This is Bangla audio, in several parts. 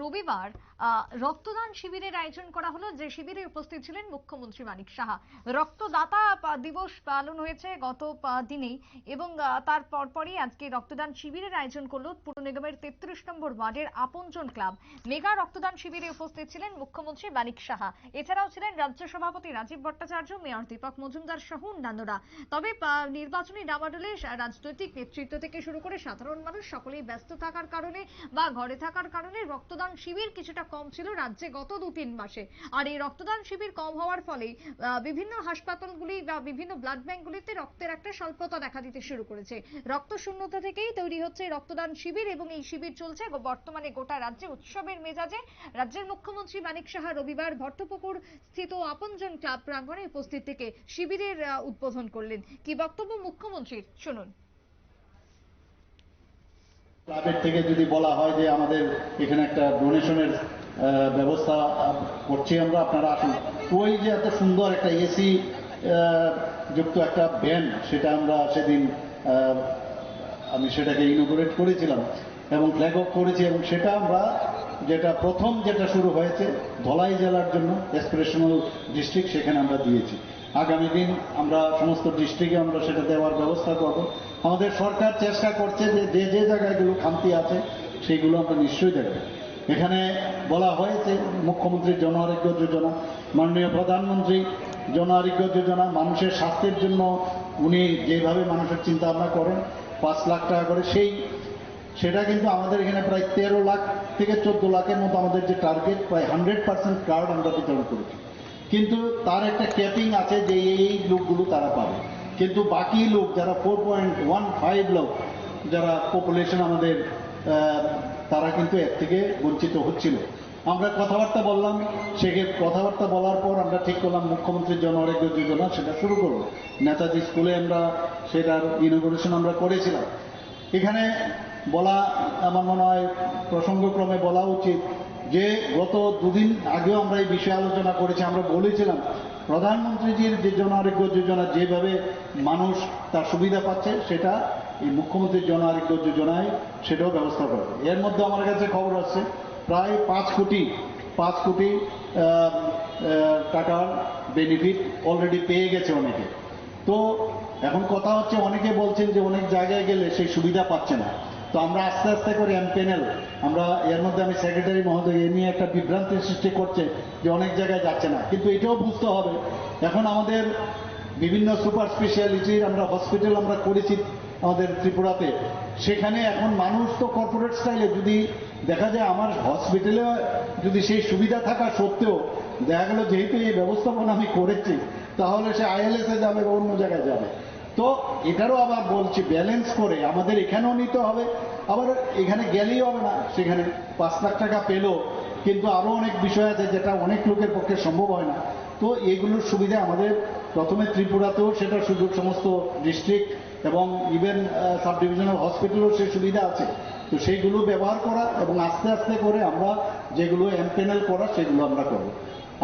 রবিবার রক্তদান শিবিরের আয়োজন করা হলো। যে শিবিরে উপস্থিত ছিলেন মুখ্যমন্ত্রী মানিক সাহা। রক্তদাতা দিবস পালন হয়েছে গত দিনেই এবং তার পরপরই আজকে রক্তদান শিবিরের আয়োজন করল পুর নিগমের তেত্রিশ নম্বর ওয়ার্ডের আপনজন ক্লাব। মেগা রক্তদান শিবিরে উপস্থিত ছিলেন মুখ্যমন্ত্রী মানিক সাহা। এছাড়াও ছিলেন রাজ্য সভাপতি রাজীব ভট্টাচার্য, মেয়র দীপক মজুমদার সহ অন্যান্যরা। তবে নির্বাচনী ডামাডোলে রাজনৈতিক নেতৃত্ব থেকে শুরু করে সাধারণ মানুষ সকলেই ব্যস্ত থাকার কারণে বা ঘরে থাকার কারণে রক্তদান শিবির কিছুটা কম ছিল রাজ্যে গত দু তিন মাসে। আর এই রক্তদান শিবির কম হওয়ার ফলে বিভিন্ন হাসপাতালগুলি বা বিভিন্ন ব্লাড ব্যাঙ্কগুলিতে রক্তের একটা স্বল্পতা দেখা দিতে শুরু করেছে। রক্ত শূন্যতা থেকেই তৈরি হচ্ছে রক্তদান শিবির এবং এই শিবির চলছে বর্তমানে গোটা রাজ্যে উৎসবের মেজাজে। রাজ্যের মুখ্যমন্ত্রী মানিক সাহা রবিবার ভট্টপুকুর স্থিত আপনজন ক্লাব প্রাঙ্গণে উপস্থিত থেকে শিবিরের উদ্বোধন করলেন। কি বক্তব্য মুখ্যমন্ত্রীর? শুনুন। ক্লাবের থেকে যদি বলা হয় যে আমাদের এখানে একটা ডোনেশনের ব্যবস্থা করছি আমরা, আপনারা আসুন। ওই যে এত সুন্দর একটা এসি যুক্ত একটা ভ্যান সেটা আমরা সেদিন আমি সেটাকে ইনোগ্রেট করেছিলাম এবং ফ্ল্যাগ অফ করেছি এবং সেটা আমরা যেটা প্রথম যেটা শুরু হয়েছে, ধলাই জেলার জন্য এসপিরেশনাল ডিস্ট্রিক্ট সেখানে আমরা দিয়েছি। আগামী দিন আমরা সমস্ত ডিস্ট্রিক্টে আমরা সেটা দেওয়ার ব্যবস্থা করব। আমাদের সরকার চেষ্টা করছে যে যে যে জায়গাগুলো খামতি আছে সেইগুলো আমরা নিশ্চয়ই দেখব। এখানে বলা হয়েছে মুখ্যমন্ত্রীর জন আরোগ্য যোজনা, মাননীয় প্রধানমন্ত্রী জন আরোগ্য যোজনা, মানুষের স্বাস্থ্যের জন্য উনি যেভাবে মানুষের চিন্তা ভাবনা করেন, পাঁচ লাখ টাকা করে, সেই, সেটা কিন্তু আমাদের এখানে প্রায় তেরো লাখ থেকে চোদ্দ লাখের মতো আমাদের যে টার্গেট প্রায় হান্ড্রেড পার্সেন্ট কার্ড আমরা বিতরণ করেছি। কিন্তু তার একটা ক্যাপিং আছে যে এই লোকগুলো তারা পাবে। কিন্তু বাকি লোক যারা ফোর পয়েন্ট ওয়ান ফাইভ লোক যারা পপুলেশন আমাদের তারা কিন্তু এর থেকে বঞ্চিত হচ্ছিল। আমরা কথাবার্তা বললাম সেক্ষেত্রে কথাবার্তা বলার পর আমরা ঠিক করলাম মুখ্যমন্ত্রীর জন আরোগ্য যোজনা সেটা শুরু করব নেতাজি স্কুলে আমরা সেটার ইনোগ্রেশন আমরা করেছিলাম। এখানে বলা, আমার মনে হয়, প্রসঙ্গক্রমে বলা উচিত যে, গত দুদিন আগেও আমরা এই বিষয়ে আলোচনা করেছি, আমরা বলেছিলাম প্রধানমন্ত্রীজির যে জন আরোগ্য যোজনা যেভাবে মানুষ তার সুবিধা পাচ্ছে, সেটা এই মুখ্যমন্ত্রীর জন আরোগ্য যোজনায় সেটাও ব্যবস্থা করবে। এর মধ্যে আমার কাছে খবর আছে, প্রায় পাঁচ কোটি পাঁচ কোটি টাকার বেনিফিট অলরেডি পেয়ে গেছে অনেকে। তো এখন কথা হচ্ছে, অনেকে বলছেন যে অনেক জায়গায় গেলে সেই সুবিধা পাচ্ছে না। তো আমরা আস্তে আস্তে করে এমপেনেল আমরা এর মধ্যে আমি সেক্রেটারি মহোদয়, এ নিয়ে একটা বিভ্রান্তির সৃষ্টি করছে যে অনেক জায়গায় যাচ্ছে না। কিন্তু এটাও বুঝতে হবে, এখন আমাদের বিভিন্ন সুপার স্পেশালিটির আমরা হসপিটাল আমরা করেছি আমাদের ত্রিপুরাতে। সেখানে এখন মানুষ তো কর্পোরেট স্টাইলে যদি দেখা যায় আমার হসপিটালে যদি সেই সুবিধা থাকা সত্ত্বেও, দেখা গেল যেহেতু এই ব্যবস্থাপনা আমি করেছি, তাহলে সে আইএলএস যাবে বা অন্য জায়গায় যাবে। তো এটারও আবার বলছি ব্যালেন্স করে আমাদের এখানেও নিতে হবে। আবার এখানে গেলেই হবে না, সেখানে পাঁচ লাখ টাকা পেল। কিন্তু আরও অনেক বিষয় আছে যেটা অনেক লোকের পক্ষে সম্ভব হয় না। তো এগুলোর সুবিধা আমাদের প্রথমে ত্রিপুরাতেও সেটা সুযোগ সমস্ত ডিস্ট্রিক্ট এবং ইভেন সাব ডিভিশনাল হসপিটালও সেই সুবিধা আছে। তো সেইগুলো ব্যবহার করা এবং আস্তে আস্তে করে আমরা যেগুলো এমপেনেল করা সেগুলো আমরা করব।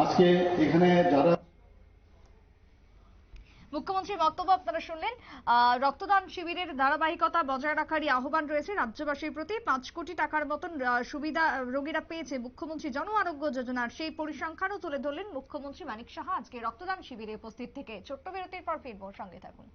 আজকে এখানে যারা মুখ্যমন্ত্রীর বক্তব্য আপনারা শুনলেন। রক্তদান শিবিরের ধারাবাহিকতা বজায় রাখারই আহ্বান রয়েছে রাজ্যবাসীর প্রতি। পাঁচ কোটি টাকার মতন সুবিধা রোগীরা পেয়েছে মুখ্যমন্ত্রী জন আরোগ্য যোজনার। সেই পরিসংখ্যানও তুলে ধরলেন মুখ্যমন্ত্রী মানিক সাহা আজকে রক্তদান শিবিরে উপস্থিত থেকে। ছোট্ট বিরতির পর ফিরবো, সঙ্গে থাকুন।